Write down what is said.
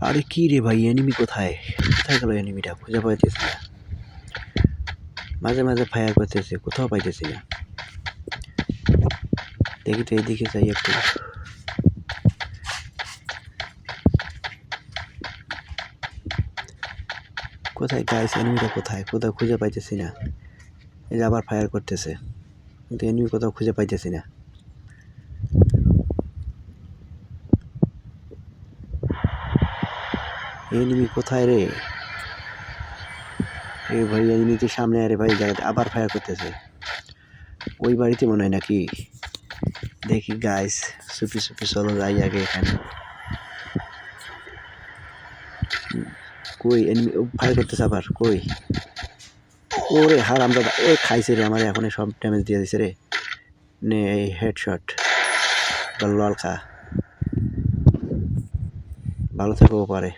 আরে কি রে ভাই এনিমি কোথায়? কোথায় গেল এনিমিটা খুঁজে পাইতেছি না। মাঝে মাঝে ফায়ার করতেছে, কোথাও পাইতেছি না। দেখি তো এইদিকে যাই একটু। কোথায় গাইস এনিমিটা কোথায়? কোথাও খুঁজে পাইতেছি না। এই যে আবার ফায়ার করতেছে। কিন্তু এনিমি কোথাও খুঁজে পাইতেছি না। এনিমি কোথায় রে? এই ভাই এনিমি তো সামনে, আরে ভাই জায়গাতে আবার ফায়ার করতেছে। ওই বাড়িতে মনে হয় নাকি? দেখি গাইস সুপি সুপি, চলো যাই আগে এখানে। কই, এনিমি ফায়ার করতেছে আবার, কই? ওরে হারাম দাদা, ওই খাইছে রে আমার এখন সব ড্যামেজ দিয়ে দিছে রে। নে, এই হেডশট লল খা ভালো থাকব পারে